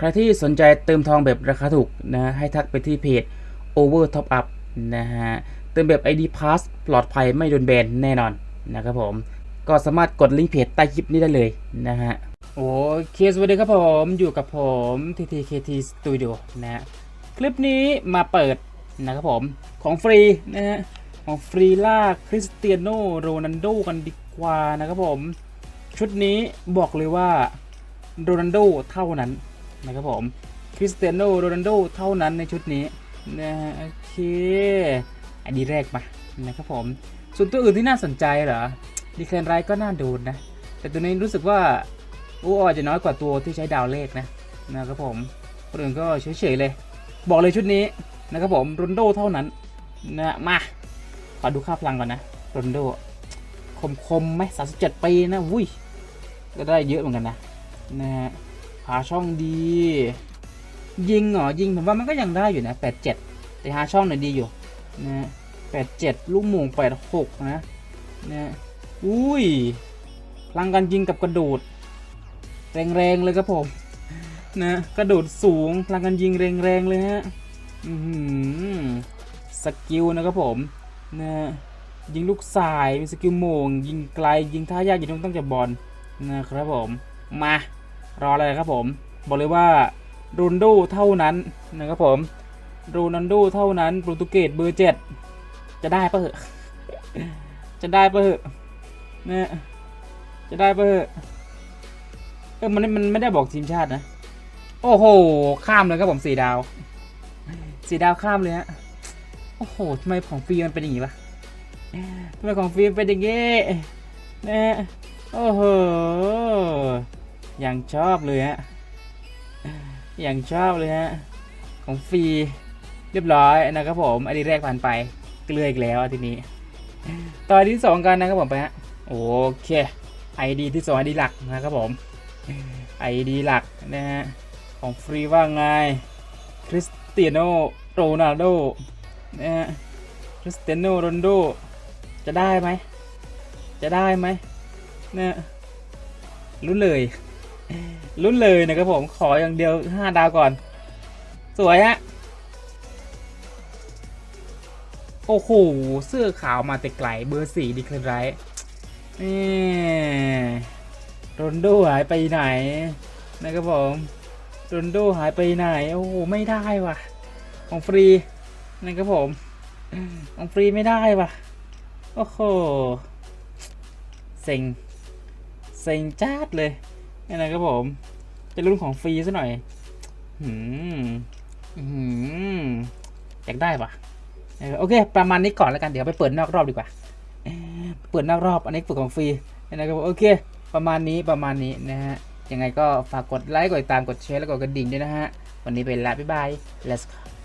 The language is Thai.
ใครที่สนใจเติมทองแบบราคาถูกนะให้ทักไปที่เพจ Over Top Up นะฮะเติมแบบ ID Pass ปลอดภัยไม่โดนแบนแน่นอนนะครับผม ก็สามารถกดลิงก์เพจใต้คลิปนี้ได้เลยนะฮะโอเคสวัสดีครับผมอยู่กับผม TTKT Studio นะฮะคลิปนี้มาเปิดนะครับผมของฟรีนะฮะของฟรีล่าคริสเตียโนโรนัลโดกันดีกว่านะครับผม ชุดนี้บอกเลยว่าโรนัลโดเท่านั้น นะครับผมคริสเตียโนโรนัลโดเท่านั้นในชุดนี้นะฮะโอเคอันนี้แรกมานะครับผม ส่วนตัวอื่นที่น่าสนใจเหรอดีแคนไรก็น่าดูนะ แต่ตัวนี้รู้สึกว่าอู้อาจจะน้อยกว่าตัวที่ใช้ดาวเลขนะนะครับผมคนอื่นก็เฉยๆเลย บอกเลยชุดนี้นะครับผมโรนโดเท่านั้นนะมาขอดูค่าพลังก่อนนะโรนโดคมคมๆไหมสามสิบเจ็ดปีนะวุ้ยก็ได้เยอะเหมือนกันนะนะฮะ หาช่องดี ยิงเหรอ ยิงผมว่ามันก็ยังได้อยู่นะแปดเจ็ดแต่หาช่องหน่อยดีอยู่นะแปดเจ็ดลูกหม่งแปดหกนะนะอุ้ยพลังการยิงกับกระโดด แรงๆเลยครับผมนะกระโดดสูงพลังการยิงแรงๆเลยฮะสกิลนะครับผมนะยิงลูกสายมีสกิลโมง ยิงไกลยิงท่ายากยิงต้องตั้งจับบอลนะครับผมมา รออะไรครับผม บอกเลยว่าโรนลโดเท่านั้นนะครับผมโรนัลโดเท่านั้นโปรตุเกสเบอร์เจ็ดจะได้ปะเหอะจะได้ปะเหอะนะจะได้ปะเหอะเออมันมันไม่ได้บอกทีมชาตินะ โอ้โห ข้ามเลยครับผมสี่ดาวสี่ดาวข้ามเลยฮะโอ้โหทำไมของฟรีมันเป็นอย่างนี้วะทำไมของฟรีเป็นอย่างงี้เนะโอ้โห อย่างชอบเลยฮะ อย่างชอบเลยฮะ ของฟรีเรียบร้อยนะครับผมอันนี้แรกผ่านไปเกลืออีกแล้วทีนี้ ต่อที่สองกันนะครับผมไปฮะ โอเคไอดีที่สองไอดีหลักนะครับผมไอดีหลักนะฮะ ของฟรีว่าไงคริสเตียโนโรนัลโดนะฮะคริสเตียโนโรนัลโดจะได้ไหม จะได้ไหมนี่ยลุ้นเลย ลุ้นเลยนะครับผมขออย่างเดียว 5 ดาวก่อน สวยฮะโอ้โห เสื้อขาวมาแต่ไกลเบอร์สี่ดีเคลนไรนี่รนโดหายไปไหนนะครับผมโรนโดหายไปไหน โอ้โห ไม่ได้ว่ะ ของฟรีนะครับผมของฟรีไม่ได้ว่ะ โอ้โห เซ็ง เซ็งจ้าดเลย นี่นะครับผมจะรุ่นของฟรีซะหน่อย หืมหืมอยากได้ปะโอเค ประมาณนี้ก่อนแล้วกันเดี๋ยวไปเปิดนอกรอบดีกว่า เปิดนอกรอบอันนี้ฝึกของฟรีนะครับโอเค ประมาณนี้ประมาณนี้นะฮะยังไงก็ฝากกดไลค์กดติดตามกดแชร์แล้วกดกระดิ่งด้วยนะฮะวันนี้ไปละบ๊ายบาย let's go